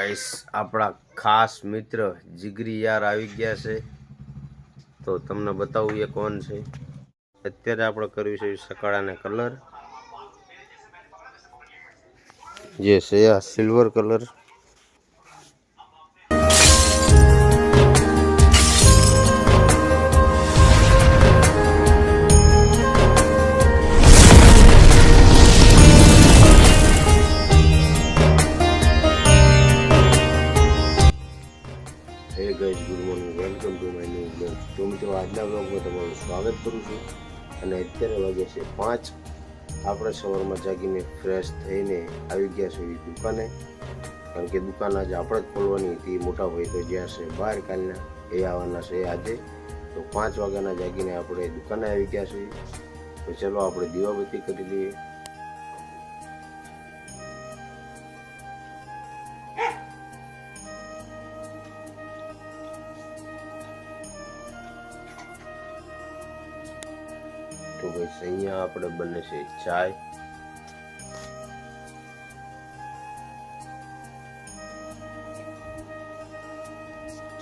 Guys, આપણા ખાસ મિત્ર જીગરી યાર આવી ગયા છે. તો તમને બતાવું એ કોણ છે. અત્યારે આપણે કર્યું છે સકાળાને કલર. જે છે આ સિલ્વર કલર તો મિત્રો, આજના બ્લોગમાં તમારું સ્વાગત કરું છું. અને અત્યારે વાગે છે પાંચ. આપણે સવારમાં જાગીને ફ્રેશ થઈને આવી ગયા છે દુકાને. કારણ કે દુકાન આજે આપણે જ ખોલવાની હતી મોટા ભાઈ તો જ્યાં છે, બહાર કાલના, એ આવવાના છે આજે. તો પાંચ વાગ્યાના જાગીને આપણે દુકાને આવી ગયા છીએ. તો ચલો આપણે દીવાબત્તી કરી લઈએ. તો બસ અહીંયા આપણે બને છે ચાય.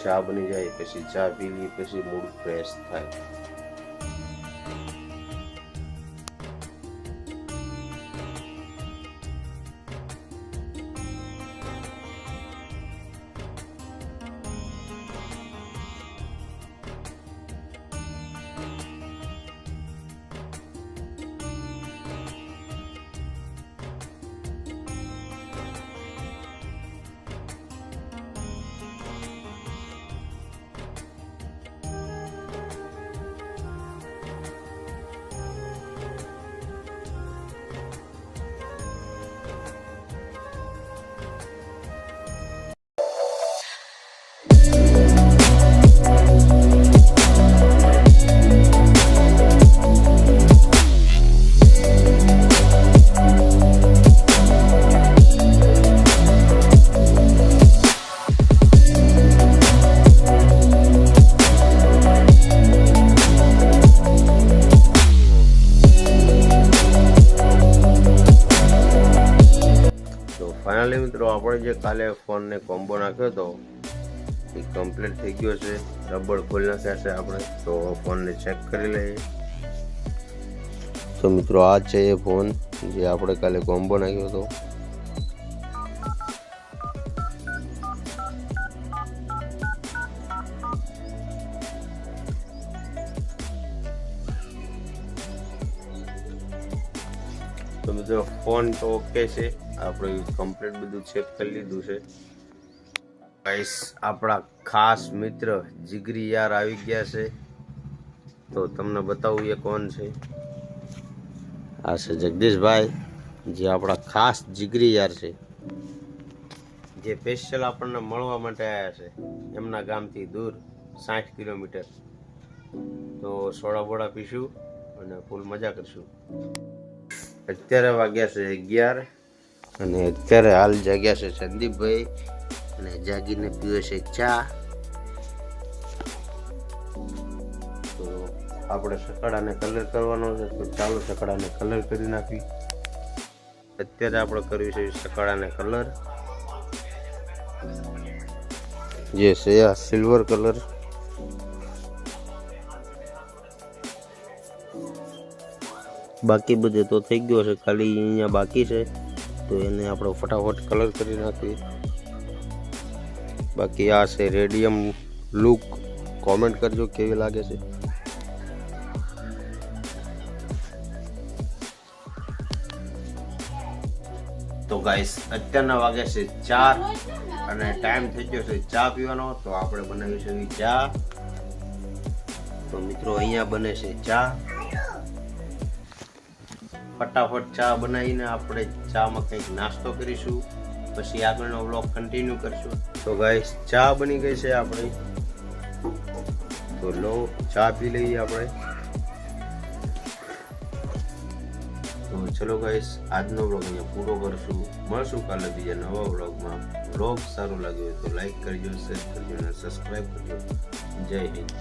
ચા બની જાય, પછી ચા પી પછી મૂડ ફ્રેશ થાય. ફાઇનલી મિત્રો, આપણે જે કાલે ફોનને કોમ્બો નાખ્યો હતો એ કમ્પ્લીટ થઈ ગયો છે. રબર ખોલી નાખ્યા છે આપણે. તો ફોનને ચેક કરી લઈએ. તો મિત્રો, આ છે એ ફોન જે આપણે કાલે કોમ્બો નાખ્યો હતો. તો મિત્રો ફોન તો ઓકે છે. આપણે કમ્પ્લીટ બધું ચેક કરી લીધું છે. ગાઈસ આપણા ખાસ મિત્ર જીગરી યાર આવી ગયા છે. તો તમને બતાવું એ કોણ છે? આ છે જગદીશભાઈ, જે આપણા ખાસ જીગરી યાર છે. જે સ્પેશિયલ આપણને મળવા માટે આવ્યા છે. એમના ગામથી દૂર સાઠ કિલોમીટર. તો સોડા બોડા પીશું અને ફૂલ મજા કરશું. અત્યારે વાગ્યા છે અગિયાર અને અત્યારે હાલ જાગ્યા છે સંદીપભાઈ અને જાગીને પીવે છે ચા. તો આપણે સકડાને કલર કરવાનો છે, તો ચાલો સકડાને કલર કરી નાખી અત્યારે આપણે કરવી છે સકડાને કલર જે છે આ સિલ્વર કલર બાકી બધે તો થઈ ગયો છે, ખાલી અહીંયા બાકી છે, તો એને આપણે ફટાફટ કલર કરી નાખીએ. બાકી આ છે રેડિયમ લુક કોમેન્ટ કરજો કેવી લાગે છે. તો ગાઈસ અત્યારના વાગે છે ચાર અને ટાઈમ થઈ ગયો છે ચા પીવાનો, તો આપણે બનાવીશું ચા. તો મિત્રો, અહીંયા બને છે ચા. ફટાફટ ચા બનાવીને આપણે ચામાં કંઈક નાસ્તો કરીશું. પછી આગળનો વ્લોગ કન્ટિન્યુ કરશું. તો ગાઈસ ચા બની ગઈ છે આપણે. તો લો, ચા પી લઈએ આપણે. તો ચલો ગાઈસ આજનો વ્લોગ અહીંયા પૂરો કરશું. મળશું કાલે બીજા નવા વ્લોગમાં વ્લોગ સારો લાગ્યો તો લાઈક કરજો શેર કરજો અને સબસ્ક્રાઈબ કરજો. જય હિન્દ.